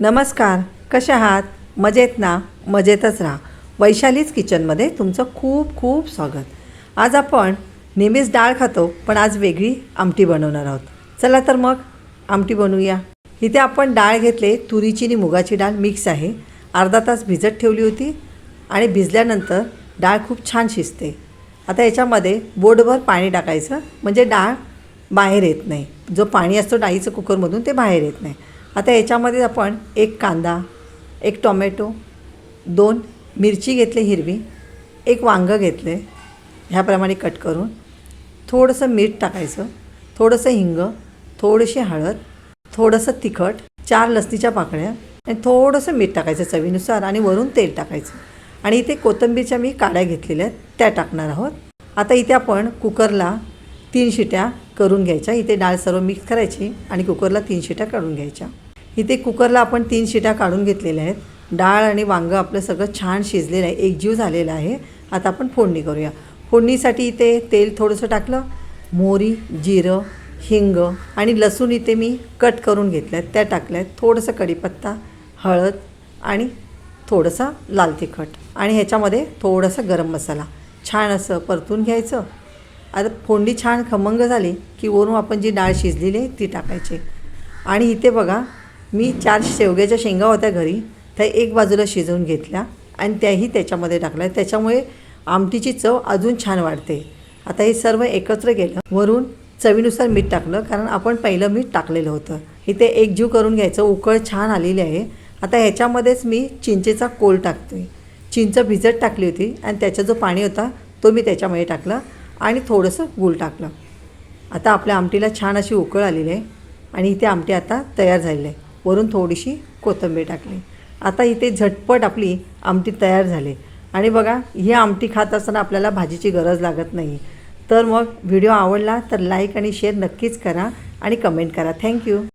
नमस्कार कसे आहात? मजेत ना? मजेतच राहा. वैशालीच किचनमध्ये तुमचं खूप खूप स्वागत. आज आपण नेहमीच डाळ खातो पण आज वेगळी आमटी बनवणार आहोत. चला तर मग आमटी बनवूया. इथे आपण डाळ घेतले तुरीची आणि मुगाची डाळ मिक्स आहे. अर्धा तास भिजत ठेवली होती आणि भिजल्यानंतर डाळ खूप छान शिजते. आता याच्यामध्ये बोटभर पाणी टाकायचं म्हणजे डाळ बाहेर येत नाही. जो पाणी असतो डाळीचं कुकरमधून ते बाहेर येत नाही. आता याच्यामध्ये आपण एक कांदा एक टोमॅटो दोन मिरची घेतली हिरवी एक वांगं घेतले ह्याप्रमाणे कट करून थोडंसं मीठ टाकायचं थोडंसं हिंग थोडीशी हळद थोडंसं तिखट चार लसणीच्या पाकळ्या आणि थोडंसं मीठ टाकायचं चवीनुसार आणि वरून तेल टाकायचं. आणि इथे कोथिंबीरच्या मी काड्या घेतलेल्या आहेत त्या टाकणार आहोत. आता इथे आपण कुकरला तीन शिट्या करून घ्यायच्या. इथे डाळ सर्व मिक्स करायची आणि कुकरला तीन शिट्या काढून घ्यायच्या. इथे कुकरला आपण तीन शिटा काढून घेतलेल्या आहेत. डाळ आणि वांगं आपलं सगळं छान शिजलेलं आहे. एकजीव झालेलं आहे. आता आपण फोडणी करूया. फोडणीसाठी इथे तेल थोडंसं टाकलं. मोहरी जिरं हिंग आणि लसूण इथे मी कट करून घेतल्या आहेत त्या टाकल्या आहेत थोडंसं कढीपत्ता हळद आणि थोडंसं लाल तिखट. आणि ह्याच्यामध्ये थोडंसं गरम मसाला. छान असं परतून घ्यायचं. आता फोडणी छान खमंग झाली की वरून आपण जी डाळ शिजलेली आहे ती टाकायची. आणि इथे बघा मी चार शेवग्याच्या शेंगा होत्या घरी त्या एक बाजूला शिजवून घेतल्या आणि त्याही त्याच्यामध्ये टाकल्या. त्याच्यामुळे आमटीची चव अजून छान वाढते. आता हे सर्व एकत्र केलं. वरून चवीनुसार मीठ टाकलं कारण आपण पहिलं मीठ टाकलेलं होतं. इथे एक जीव करून घ्यायचं उकळ छान आलेली आहे. आता ह्याच्यामध्येच मी चिंचेचा कोल टाकते चिंच भिजत टाकली होती आणि त्याचा जो पाणी होता तो मी त्याच्यामध्ये टाकला आणि थोडंसं गूळ टाकलं. आता आपल्या आमटीला छान अशी उकळ आलेली आहे आणि इथे आमटी आता तयार झालेली आहे. वरून थोडीशी कोथिंबीर टाकली. आता इथे झटपट आपली आमटी तयार झाली. आणि बघा ही आमटी खात असताना आपल्याला भाजीची गरज लागत नाही. तर मग व्हिडिओ आवडला तर लाईक आणि शेअर नक्कीच करा आणि कमेंट करा. थँक्यू.